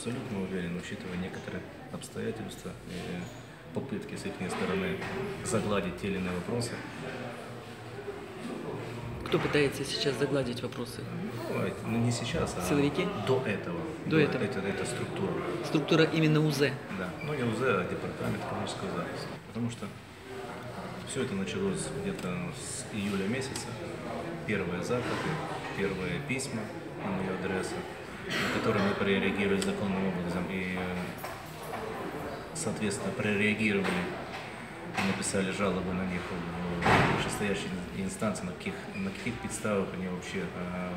абсолютно уверен, учитывая некоторые обстоятельства и попытки с их стороны загладить те или иные вопросы. Кто пытается сейчас загладить вопросы? Ну, это- ну, не сейчас, а Силовики? до этого. До этого. Это, это структура. Структура именно УЗ. Да. Ну, не УЗ, а департамент экономического захиста. Потому что все это началось где-то с июля месяца. Первые заходы, первые письма на мою адресу, которые мы прореагировали законным образом. И, э, соответственно, прореагировали и написали жалобы на них в вышестоящие инстанции, на каких, на каких подставах они вообще э,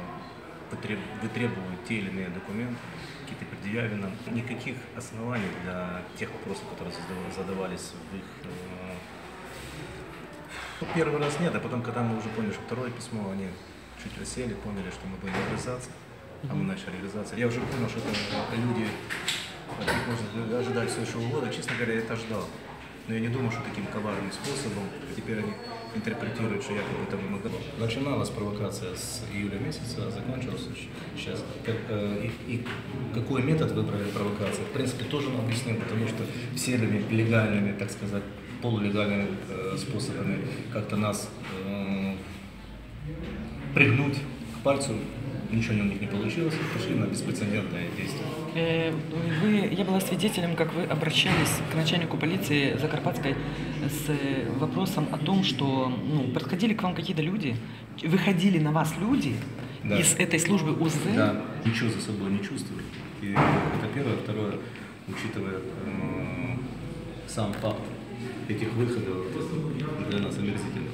вытребуют те или иные документы, какие-то предъявлены. Никаких оснований для тех вопросов, которые задава- задавались в их э, ну, первый раз нет, а потом, когда мы уже поняли, что второе письмо, они чуть рассели, поняли, что мы будем реализация, а мы начали реализацию. Я уже понял, что это люди, от них можно ожидать следующего года. Честно говоря, я это ждал. Но я не думал, что таким коварным способом теперь они интерпретируют, что якобы это мы готовы. Начиналась провокация с июля месяца, а закончилась сейчас. Как, э, и, и какой метод выбрали провокации? В принципе, тоже нам объяснил, потому что всеми легальными, так сказать, полулегальными э, способами как-то нас э, пригнуть к пальцу, ничего у них не получилось, пошли на беспрецедентное действие. Э, Вы, я была свидетелем, как вы обращались к начальнику полиции Закарпатской с э, вопросом о том, что ну, подходили к вам какие-то люди, выходили на вас люди Да. из этой службы УЗ. Да, ничего за собой не чувствовали. И это первое. Второе, учитывая э, сам факт этих выходов, для нас омерзительно.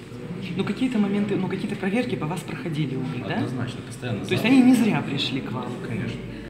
Ну какие-то моменты, ну какие-то проверки по вас проходили у них, да? Однозначно, постоянно. То есть они не зря пришли к вам. Конечно.